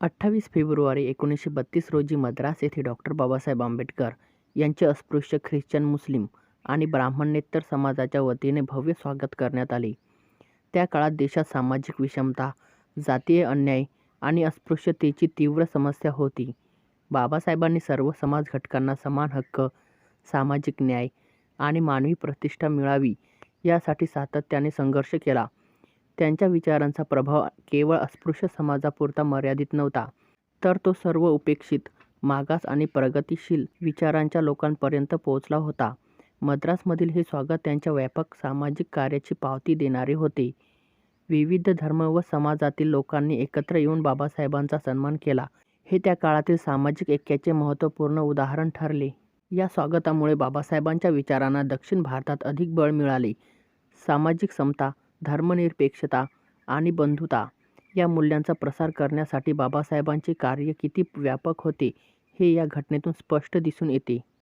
अठ्ठावीस फेब्रुवारी एकोणीसशे बत्तीस रोजी मद्रास येथे डॉक्टर बाबासाहेब आंबेडकर यांचे अस्पृश्य ख्रिश्चन मुस्लिम आणि ब्राह्मणेतर समाजाच्या वतीने भव्य स्वागत करण्यात आले. त्या काळात देशात सामाजिक विषमता, जातीय अन्याय आणि अस्पृश्यतेची तीव्र समस्या होती. बाबासाहेबांनी सर्व समाज घटकांना समान हक्क, सामाजिक न्याय आणि मानवी प्रतिष्ठा मिळावी यासाठी सातत्याने संघर्ष केला. त्यांच्या विचारांचा प्रभाव केवळ अस्पृश्य समाजापुरता मर्यादित नव्हता, तर तो सर्व उपेक्षित, मागास आणि प्रगतिशील विचारांच्या लोकांपर्यंत पोहोचला होता. मद्रासमधील हे स्वागत त्यांच्या व्यापक सामाजिक कार्याची पावती देणारे होते. विविध धर्म व समाजातील लोकांनी एकत्र येऊन बाबासाहेबांचा सन्मान केला, हे त्या काळातील सामाजिक ऐक्याचे महत्त्वपूर्ण उदाहरण ठरले. या स्वागतामुळे बाबासाहेबांच्या विचारांना दक्षिण भारतात अधिक बळ मिळाले. सामाजिक समता, धर्मनिरपेक्षता आणि बंधुता या मूल्यांचा प्रसार करण्यासाठी बाबासाहेबांचे कार्य किती व्यापक होते, हे या घटनेतून स्पष्ट दिसून येते.